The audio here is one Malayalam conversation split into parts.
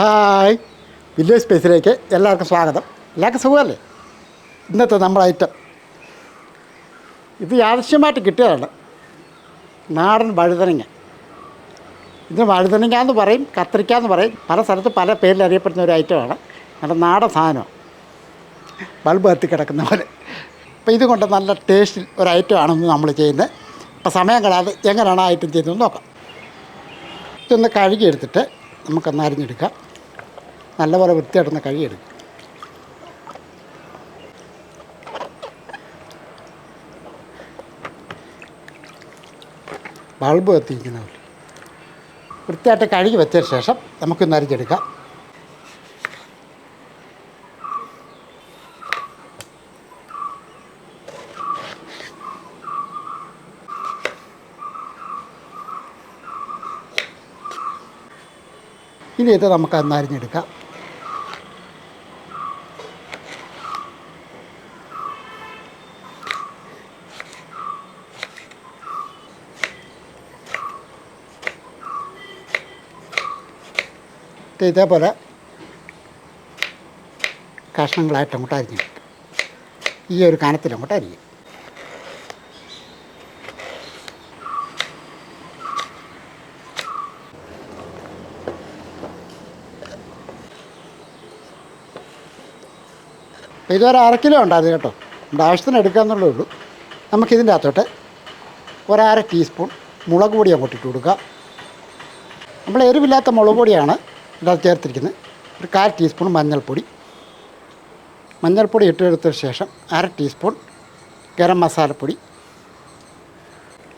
ഹായ്. വില്ലേജ് സ്പേസിലേക്ക് എല്ലാവർക്കും സ്വാഗതം. എല്ലാവർക്കും സുഖമല്ലേ? ഇന്നത്തെ നമ്മുടെ ഐറ്റം ഇത് ആവശ്യമായിട്ട് കിട്ടിയതാണ്. നാടൻ വഴുതനങ്ങ. ഇത് വഴുതനങ്ങ എന്ന് പറയും കത്തിരിക്ക എന്ന് പറയും. പല സ്ഥലത്ത് പല പേരിൽ അറിയപ്പെടുന്ന ഒരു ഐറ്റമാണ് നമ്മുടെ നാടൻ സാധനമാണ്. ബൾബ് കത്തി കിടക്കുന്ന പോലെ. അപ്പോൾ ഇതുകൊണ്ട് നല്ല ടേസ്റ്റിൽ ഒരു ഐറ്റമാണെന്ന് നമ്മൾ ചെയ്യുന്നത്. അപ്പോൾ സമയം കളയാതെ എങ്ങനെയാണ് ഐറ്റം ചെയ്യുന്നതെന്ന് നോക്കാം. ഇതൊന്ന് കഴുകിയെടുത്തിട്ട് നമുക്കൊന്ന് അരിഞ്ഞെടുക്കാം. നല്ലപോലെ വൃത്തിയായിട്ടൊന്ന് കഴുകിയെടുക്കും. ബൾബ് കത്തിയിരിക്കുന്ന പോലെ. വൃത്തിയായിട്ട് കഴുകി വെച്ചതിന് ശേഷം നമുക്കൊന്ന് അരിഞ്ഞെടുക്കാം. ഇനി ഇത് നമുക്ക് അന്ന് അരിഞ്ഞെടുക്കാം. ഇതേപോലെ കഷ്ണങ്ങളായിട്ട് അങ്ങോട്ട് അരിഞ്ഞെടുക്കും ഈ ഒരു കനത്തിൽ അങ്ങോട്ട് അരിയും ഇതൊരു അര കിലോ ഉണ്ടായിരുന്നു കേട്ടോ. നമ്മുടെ ആവശ്യത്തിന് എടുക്കാമെന്നുള്ളേ ഉള്ളൂ. നമുക്കിതിന്റെ അകത്തോട്ട് ഒരര ടീസ്പൂൺ മുളക് പൊടി അങ്ങോട്ട് ഇട്ട് കൊടുക്കുക നമ്മൾ എരിവില്ലാത്ത മുളക് പൊടിയാണ് ഇതിനകത്ത് ചേർത്തിരിക്കുന്നത്. ഒരു കാൽ ടീസ്പൂൺ മഞ്ഞൾപ്പൊടി. മഞ്ഞൾപ്പൊടി ഇട്ടെടുത്തതിന് ശേഷം അര ടീസ്പൂൺ ഗരം മസാലപ്പൊടി.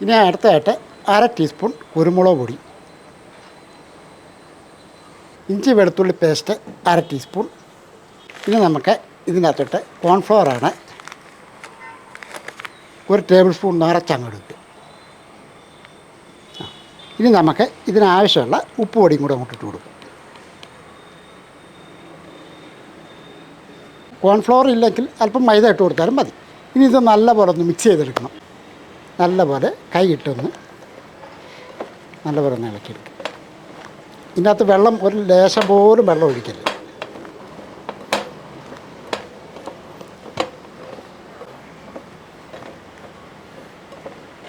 ഇനി അടുത്തതായിട്ട് അര ടീസ്പൂൺ കുരുമുളക് പൊടി. ഇഞ്ചി വെളുത്തുള്ളി പേസ്റ്റ് അര ടീസ്പൂൺ. ഇനി നമുക്ക് ഇതിനകത്തോട്ട് കോൺഫ്ലവറാണ് ഒരു ടേബിൾ സ്പൂൺ നിറച്ചങ്ങെടുക്കുക ആ. ഇനി നമുക്ക് ഇതിനാവശ്യമുള്ള ഉപ്പ് പൊടിയും കൂടെ അങ്ങോട്ട് ഇട്ട് കൊടുക്കും. കോൺഫ്ലവർ ഇല്ലെങ്കിൽ അല്പം മൈദ ഇട്ട് കൊടുത്താലും മതി. ഇനി ഇത് നല്ലപോലെ ഒന്ന് മിക്സ് ചെയ്തെടുക്കണം. നല്ലപോലെ കൈ ഇട്ടൊന്ന് നല്ലപോലെ ഒന്ന് ഇളക്കിയെടുക്കും ഇതിനകത്ത് വെള്ളം ഒരു ലേശം പോലും വെള്ളം ഒഴിക്കരുത്.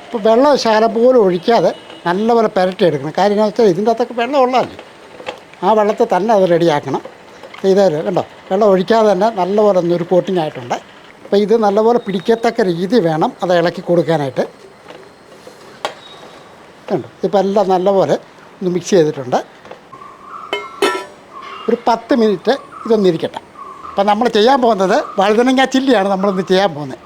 ഇപ്പോൾ വെള്ളം ശകലം പോലും ഒഴിക്കാതെ നല്ലപോലെ പുരട്ടിയെടുക്കണം കാര്യം എന്ന് വെച്ചാൽ ഇതിന്റെ അകത്തൊക്കെ വെള്ളം ഉള്ളതല്ലേ? ആ വെള്ളത്തെ തന്നെ അത് റെഡിയാക്കണം ഇത് കണ്ടോ? വെള്ളം ഒഴിക്കാതെ തന്നെ നല്ലപോലെ ഒന്നൊരു കോട്ടിംഗ് ആയിട്ടുണ്ട്. അപ്പോൾ ഇത് നല്ലപോലെ പിടിക്കത്തക്ക രീതി വേണം അത് ഇളക്കി കൊടുക്കാനായിട്ട്. കണ്ടോ? ഇപ്പോൾ എല്ലാം നല്ലപോലെ ഒന്ന് മിക്സ് ചെയ്തിട്ടുണ്ട്. ഒരു പത്ത് മിനിറ്റ് ഇതൊന്നിരിക്കട്ടെ അപ്പം നമ്മൾ ചെയ്യാൻ പോകുന്നത് വഴുതനങ്ങ ചില്ലിയാണ് നമ്മളിന്ന് ചെയ്യാൻ പോകുന്നത്.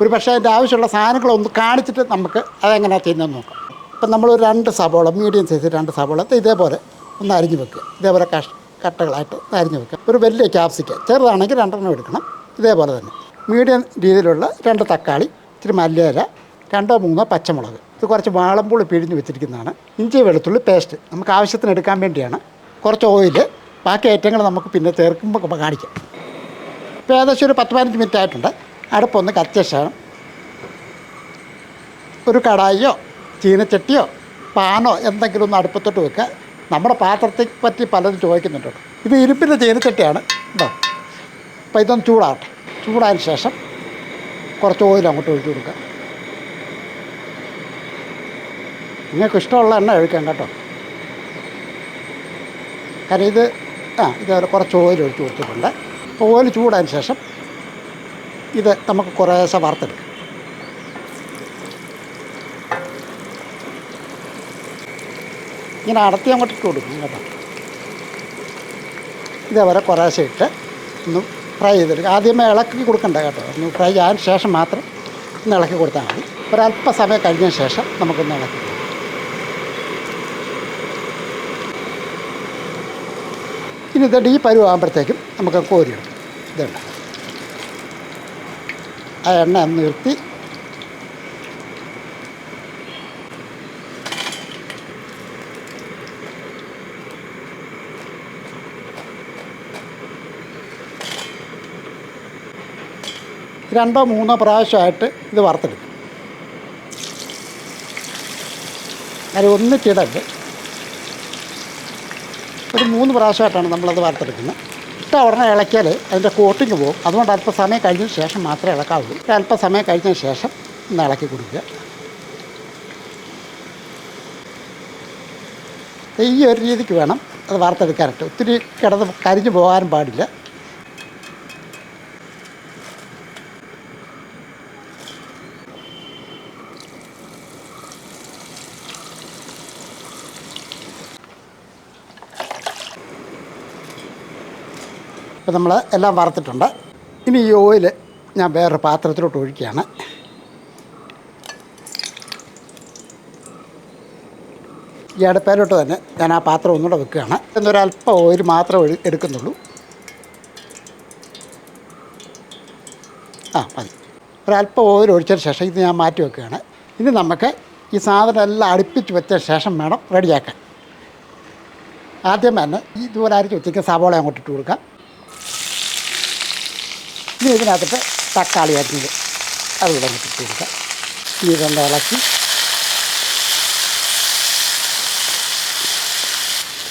ഒരു പക്ഷേ അതിന്റെ ആവശ്യമുള്ള സാധനങ്ങളൊന്ന് കാണിച്ചിട്ട് നമുക്ക് അതെങ്ങനെയാണ് ചെയ്യുന്നതെന്ന് നോക്കാം. ഇപ്പം നമ്മൾ രണ്ട് സവോള മീഡിയം സൈസ് രണ്ട് സവോള ഇതേപോലെ ഒന്ന് അരിഞ്ഞ് വെക്കുക. ഇതേപോലെ കഷ് കട്ടകളായിട്ട് അരിഞ്ഞു വെക്കാം. ഒരു വലിയ ക്യാപ്സിക്ക ചെറുതാണെങ്കിൽ രണ്ടെണ്ണം എടുക്കണം. ഇതേപോലെ തന്നെ. മീഡിയം രീതിയിലുള്ള രണ്ട് തക്കാളി ഇച്ചിരി മല്ലിയില രണ്ടോ മൂന്നോ പച്ചമുളക്. ഇത് കുറച്ച് വാളമ്പുളി പിഴിഞ്ഞ് വെച്ചിരിക്കുന്നതാണ്. ഇഞ്ചി വെളുത്തുള്ളി പേസ്റ്റ് നമുക്ക് ആവശ്യത്തിന് എടുക്കാൻ വേണ്ടിയാണ്. കുറച്ച് ഓയിൽ ബാക്കി ഐറ്റങ്ങൾ നമുക്ക് പിന്നെ ചേർക്കുമ്പോൾ കാണിക്കാം. ഇപ്പോൾ ഏകദേശം ഒരു പത്ത് പതിനഞ്ച് മിനിറ്റ് ആയിട്ടുണ്ട്. അടുപ്പൊന്ന് കത്തിയ ഒരു കടായിയോ ചീനച്ചട്ടിയോ പാനോ എന്തെങ്കിലും ഒന്ന് അടുപ്പത്തോട്ട് വെക്കുക. നമ്മുടെ പാത്രത്തെ പറ്റി പലരും ചോദിക്കുന്നുണ്ട്. ഇത് ഇരുപ്പിന്റെ ചീനച്ചട്ടിയാണ്. കേട്ടോ അപ്പോൾ ഇതൊന്ന് ചൂടാകട്ടെ. ചൂടായതിന് ശേഷം കുറച്ച് ഓയിൽ അങ്ങോട്ട് ഒഴിച്ചു കൊടുക്കുക. നിങ്ങൾക്ക് ഇഷ്ടമുള്ള എണ്ണ ഒഴിക്കാം കേട്ടോ. കാരണം ഇത് ആ ഇതേപോലെ കുറച്ച് ഓയിൽ ഒഴിച്ചു കൊടുത്തിട്ടുണ്ട്. അപ്പോൾ ഓയിൽ ചൂടായതിന് ശേഷം ഇത് നമുക്ക് കുറേശ്ശെ വറുത്തെടുക്കാം. ഇങ്ങനെ അടത്തി അങ്ങോട്ട് ഇട്ട് കൊടുക്കും കേട്ടോ. ഇതേപോലെ കുറേശ്ശെ ഇട്ട് ഒന്ന് ഫ്രൈ ചെയ്തെടുക്കുക ആദ്യമേ ഇളക്കി കൊടുക്കണ്ട കേട്ടോ. ഒന്ന് ഫ്രൈ ചെയ്യാൻ ശേഷം മാത്രം ഒന്ന് ഇളക്കി കൊടുത്താൽ മതി. ഒരല്പസമയം കഴിഞ്ഞ ശേഷം നമുക്കൊന്ന് ഇളക്കി ഇനി ഇത് ഈ പരുവാകുമ്പോഴത്തേക്കും നമുക്ക് കോരിയെടുക്കും. ഇതുണ്ട്. ആ എണ്ണ നിർത്തി രണ്ടോ മൂന്നോ പ്രാവശ്യമായിട്ട് ഇത് വറുത്തെടുക്കും. അത് ഒന്നിച്ചിടരുത് ഒരു മൂന്ന് പ്രാവശ്യമായിട്ടാണ് നമ്മളത് വറുത്തെടുക്കുന്നത്. ഇട്ട ഉടനെ ഇളക്കിയാൽ അതിന്റെ കോട്ടിങ് പോകും. അതുകൊണ്ട് അല്പം സമയം കഴിഞ്ഞതിന് ശേഷം മാത്രമേ ഇളക്കാവുള്ളൂ. അല്പം സമയം കഴിഞ്ഞതിന് ശേഷം ഒന്ന് ഇളക്കി കൊടുക്കുക. ഈ ഒരു രീതിക്ക് വേണം അത് വാർത്തെടുക്കാനായിട്ട് ഒത്തിരി കിടന്ന് കരിഞ്ഞു പോകാനും പാടില്ല. ഇപ്പം നമ്മൾ എല്ലാം വറുത്തിട്ടുണ്ട്. ഇനി ഈ ഓയിൽ ഞാൻ വേറൊരു പാത്രത്തിലോട്ട് ഒഴിക്കുകയാണ്. ഈ അടുപ്പയിലോട്ട് തന്നെ ഞാൻ ആ പാത്രം ഒന്നുകൂടെ വെക്കുകയാണ്. എന്നൊരല്പം ഓയിൽ മാത്രം എടുക്കുന്നുള്ളൂ. ആ മതി. ഒരല്പം ഓയിൽ ഒഴിച്ചതിന് ശേഷം ഇത് ഞാൻ മാറ്റി വെക്കുകയാണ്. ഇനി നമുക്ക് ഈ സാധനം എല്ലാം അടുപ്പിച്ച് വെച്ച ശേഷം വേണം റെഡിയാക്കാൻ. ആദ്യം തന്നെ ഇതുപോലെ അരിച്ച് വെച്ചിരിക്കുന്ന സവോള അങ്ങോട്ട് ഇട്ട് കൊടുക്കാം. ഇനി ഇതിനകത്തിട്ട് തക്കാളി അരിഞ്ഞത് അത് ഇവിടെ ഇട്ട് ഇനി ഇതൊന്ന് ഇളക്കി.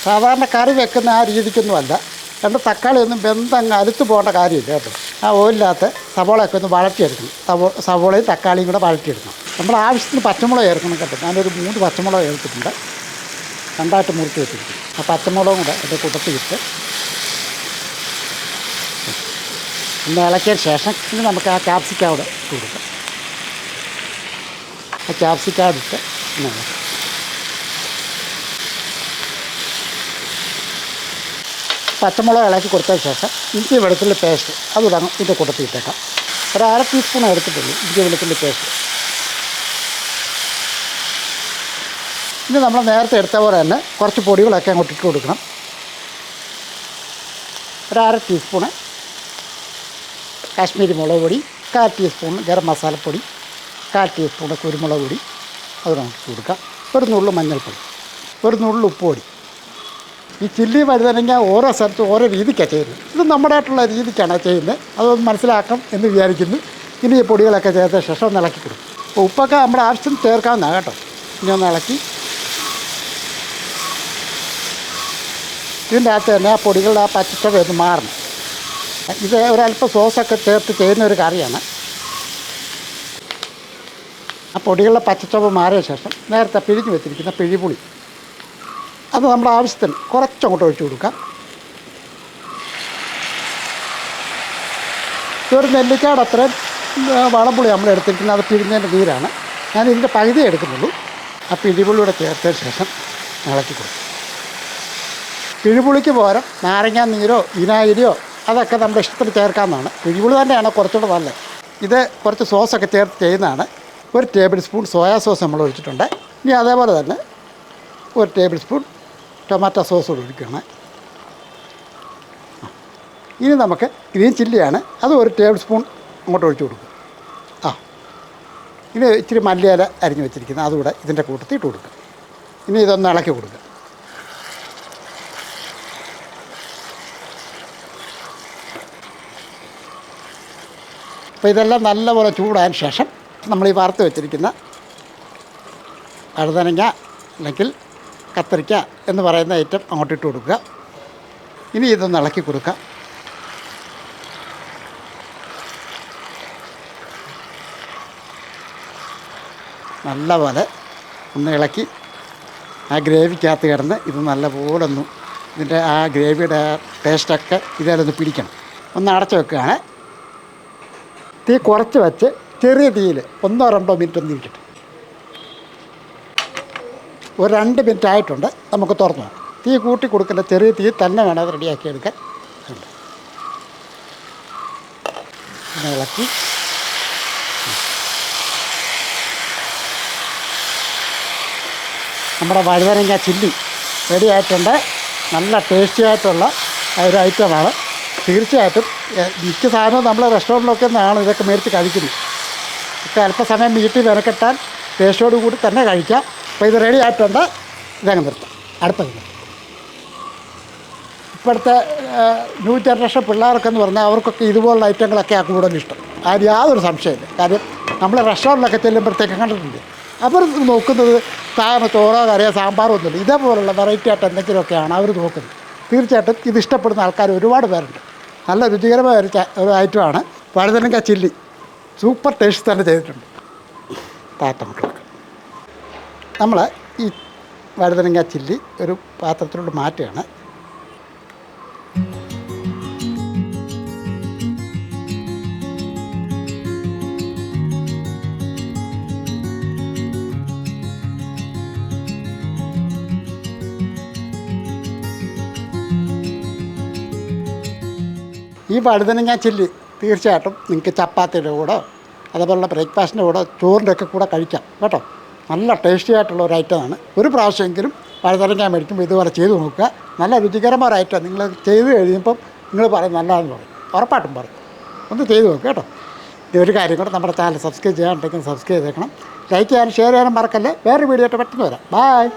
സാധാരണ കറി വെക്കുന്ന ആ രീതിക്കൊന്നുമല്ല. രണ്ട് തക്കാളി ഒന്നും ബന്ധങ്ങ് അലുത്ത് പോകേണ്ട കാര്യമില്ല കേട്ടോ. ആ ഓയിലിനകത്ത് സവോളയൊക്കെ ഒന്ന് വഴറ്റിയെടുക്കണം. സവോ സവോളയും തക്കാളിയും കൂടെ വഴറ്റിയെടുക്കണം. നമ്മൾ ആവശ്യത്തിന് പച്ചമുളക് ചേർക്കണം കേട്ടോ. ഞാനൊരു മൂന്ന് പച്ചമുളക് ചേർത്തിട്ടുണ്ട്. രണ്ടായിട്ട് മുറിച്ച് വെച്ചിട്ടുണ്ട് ആ പച്ചമുളകും കൂടെ അതിന്റെ കൂട്ടത്തിലിട്ട് ഒന്ന് ഇളക്കിയതിന് ശേഷം ഇനി നമുക്ക് ആ ക്യാപ്സിക്കാവിടെ കൊടുക്കാം. ആ ക്യാപ്സിക്കാവിട്ട് പച്ചമുളക് ഇളക്കി കൊടുത്തതിന് ശേഷം ഇഞ്ചി വെളുത്തുള്ളി പേസ്റ്റ് അത് അങ്ങ് ഇതിന്റെ കൂട്ടത്തിൽ ഇട്ടേക്കാം. ഒരു അര ടീസ്പൂൺ എടുത്തിട്ടുള്ളൂ ഇഞ്ചി വെളുത്തുള്ളി പേസ്റ്റ് ഇനി നമ്മൾ നേരത്തെ എടുത്ത പോലെ തന്നെ കുറച്ച് പൊടികളൊക്കെ അങ്ങോട്ട് ഇട്ട് കൊടുക്കണം. ഒരു അര ടീസ്പൂണ് കാശ്മീരി മുളക് പൊടി കാൽ ടീസ്പൂൺ ഗരം മസാലപ്പൊടി കാൽ ടീസ്പൂൺ കുരുമുളക് പൊടി. അത് നമുക്ക് കൊടുക്കാം. ഒരു നുള്ളു മഞ്ഞൾപ്പൊടി ഒരു നുള്ളു ഉപ്പുപൊടി. ഈ ചില്ലി വഴുതനങ്ങ ഓരോ സ്ഥലത്തും ഓരോ രീതിക്കാണ് ചെയ്യുന്നത്. ഇത് നമ്മുടേതായിട്ടുള്ള രീതിക്കാണ് ചെയ്യുന്നത്. അതൊന്ന് മനസ്സിലാക്കാം എന്ന് വിചാരിക്കുന്നു. ഇനി ഈ പൊടികളൊക്കെ ചേർത്ത ശേഷം ഒന്ന് ഇളക്കി കൊടുക്കും. അപ്പോൾ ഉപ്പൊക്കെ നമ്മുടെ ആവശ്യത്തിന് ചേർക്കാവുന്നതാണ് കേട്ടോ. ഇനി ഒന്ന് ഇളക്കി. ഇതിന്റെ അകത്ത് തന്നെ ആ പൊടികളുടെ ആ പച്ചച്ചവ ഒന്ന് മാറണം. ഇത് ഒരല്പം സോസൊക്കെ ചേർത്ത് ചെയ്യുന്ന ഒരു കറിയാണ്. ആ പൊടികളുടെ പച്ചച്ചവ മാറിയ ശേഷം നേരത്തെ പിഴിഞ്ഞ് വെച്ചിരിക്കുന്ന പിഴിപുളി. അത് നമ്മുടെ ആവശ്യത്തിന് കുറച്ചങ്ങോട്ട് ഒഴിച്ചു കൊടുക്കാം. ഇതൊരു നെല്ലിക്കാട് അത്രയും വളപ്പുളി നമ്മൾ എടുത്തിരിക്കുന്നത് അത് പിഴിഞ്ഞതിന്റെ നീരാണ്. ഞാൻ ഇതിന്റെ പകുതി എടുക്കുന്നുള്ളൂ. ആ പിഴിപുളിയുടെ ചേർത്തതിന് ശേഷം ഇളക്കി കൊടുക്കും. പിഴിപുളിക്ക് പകരം നാരങ്ങാ നീരോ വിനാഗിരിയോ അതൊക്കെ നമ്മുടെ ഇഷ്ടത്തിന് ചേർക്കാവുന്നതാണ്. പിഴിപുളി തന്നെയാണ് കുറച്ചുകൂടെ നല്ലത്. ഇത് കുറച്ച് സോസൊക്കെ ചേർത്ത് ചെയ്യുന്നതാണ്. ഒരു ടേബിൾ സ്പൂൺ സോയാ സോസ് നമ്മൾ ഒഴിച്ചിട്ടുണ്ട്. ഇനി അതേപോലെ തന്നെ ഒരു ടേബിൾ സ്പൂൺ ടൊമാറ്റോ സോസ് കൂടി ഒഴിക്കണം ഇനി നമുക്ക് ഗ്രീൻ ചില്ലിയാണ്. അത് ഒരു ടേബിൾ സ്പൂൺ അങ്ങോട്ട് ഒഴിച്ചു കൊടുക്കും. ആ. ഇനി ഇച്ചിരി മല്ലിയില അരിഞ്ഞു വെച്ചിരിക്കുന്നത്. അതുകൂടെ ഇതിന്റെ കൂട്ടത്തിൽ ഇട്ട് കൊടുക്കുക ഇനി ഇതൊന്ന് ഇളക്കി കൊടുക്കുക അപ്പോൾ ഇതെല്ലാം നല്ലപോലെ ചൂടായതിന് ശേഷം നമ്മൾ ഈ വറുത്ത് വെച്ചിരിക്കുന്ന കഴുതനങ്ങ അല്ലെങ്കിൽ കത്തിരിക്ക എന്ന് പറയുന്ന ഐറ്റം അങ്ങോട്ടിട്ട് കൊടുക്കുക. ഇനി ഇതൊന്ന് ഇളക്കി കൊടുക്കുക. നല്ലപോലെ ഒന്ന് ഇളക്കി ആ ഗ്രേവിക്കകത്ത് കിടന്ന് ഇത് നല്ലപോലെ ഒന്ന് ഇതിന്റെ ആ ഗ്രേവിയുടെ ടേസ്റ്റൊക്കെ ഇതിലൊന്ന് പിടിക്കണം. ഒന്ന് അടച്ചു വെക്കുകയാണ്. തീ കുറച്ച് വെച്ച് ചെറിയ തീയിൽ ഒന്നോ രണ്ടോ മിനിറ്റ് ഒന്ന് ഇരിക്കട്ടെ ഒരു രണ്ട് മിനിറ്റ് ആയിട്ടുണ്ട്. നമുക്ക് തുറന്നു തീ കൂട്ടി കൊടുക്കേണ്ട ചെറിയ തീ തന്നെ വേണം അത് റെഡിയാക്കി എടുക്കാൻ. ഇളക്കി. നമ്മുടെ വഴുതനങ്ങ ചില്ലി റെഡിയായിട്ടുണ്ട് നല്ല ടേസ്റ്റി ആയിട്ടുള്ള ഒരു ഐറ്റമാണ്. തീർച്ചയായിട്ടും മിക്ക സാധനവും നമ്മൾ റെസ്റ്റോറന്റിലൊക്കെ നിന്നാണ് ഇതൊക്കെ മേടിച്ച് കഴിക്കുന്നത്. ഒക്കെ അല്പസമയം വീട്ടിൽ വിനക്കെട്ടാൽ ടേസ്റ്റോട് കൂടി തന്നെ കഴിക്കാം. അപ്പോൾ ഇത് റെഡി ആയിട്ടുണ്ട്. ഇതങ്ങ് നിർത്താം. അടുത്തത്. ഇപ്പോഴത്തെ ന്യൂ ജനറേഷൻ പിള്ളേർക്കെന്ന് പറഞ്ഞാൽ അവർക്കൊക്കെ ഇതുപോലുള്ള ഐറ്റങ്ങളൊക്കെയാണ് കൂടുതൽ ഇഷ്ടം. അതിന് യാതൊരു സംശയമില്ല കാര്യം നമ്മൾ റെസ്റ്റോറന്റിലൊക്കെ ചെല്ലുമ്പോഴത്തേക്ക് കണ്ടിട്ടുണ്ട് അവർ നോക്കുന്നത് സാധാരണ ചോറോ കറിയോ സാമ്പാറോ ഒന്നുമില്ല. ഇതേപോലുള്ള വെറൈറ്റി ആയിട്ട് എന്തെങ്കിലുമൊക്കെയാണ് അവർ നോക്കുന്നത്. തീർച്ചയായിട്ടും ഇത് ഇഷ്ടപ്പെടുന്ന ആൾക്കാർ ഒരുപാട് പേരുണ്ട്. നല്ല രുചികരമായ ഒരു ഒരു ഐറ്റമാണ് വഴുതനങ്ക ചില്ലി. സൂപ്പർ ടേസ്റ്റ് തന്നെ ചെയ്തിട്ടുണ്ട്. താത്ത മക്കൾക്ക് നമ്മൾ ഈ വഴുതനങ്ങ ചില്ലി ഒരു പാത്രത്തിലോട്ട് മാറ്റുകയാണ്. ഈ വഴുതനങ്ങ ചില്ലി. തീർച്ചയായിട്ടും നിങ്ങൾക്ക് ചപ്പാത്തിയുടെ കൂടെ അതേപോലെ ബ്രേക്ക്ഫാസ്റ്റിന്റെ കൂടെ ചോറിന്റെ ഒക്കെ കൂടെ കഴിക്കാം. കേട്ടോ? നല്ല ടേസ്റ്റി ആയിട്ടുള്ള ഒരു ഐറ്റമാണ് ഒരു പ്രാവശ്യമെങ്കിലും വഴുതനങ്ങ മേടിക്കുമ്പോൾ ഇതുപോലെ ചെയ്ത് നോക്കുക. നല്ല രുചികരമായ ഐറ്റം നിങ്ങൾ ചെയ്ത് കഴിയുമ്പം നിങ്ങൾ പറയും നല്ലതെന്ന് പറയും. ഉറപ്പായിട്ടും പറയും. ഒന്ന് ചെയ്ത് നോക്കുക കേട്ടോ. ഒരു കാര്യം കൂടെ നമ്മുടെ ചാനൽ സബ്സ്ക്രൈബ് ചെയ്യാനുണ്ടെങ്കിൽ സബ്സ്ക്രൈബ് ചെയ്തേക്കണം. ലൈക്ക് ചെയ്യാനും ഷെയർ ചെയ്യാനും മറക്കല്ലേ? വേറെ വീഡിയോ ആയിട്ട് പെട്ടെന്ന് വരാം. ബായ്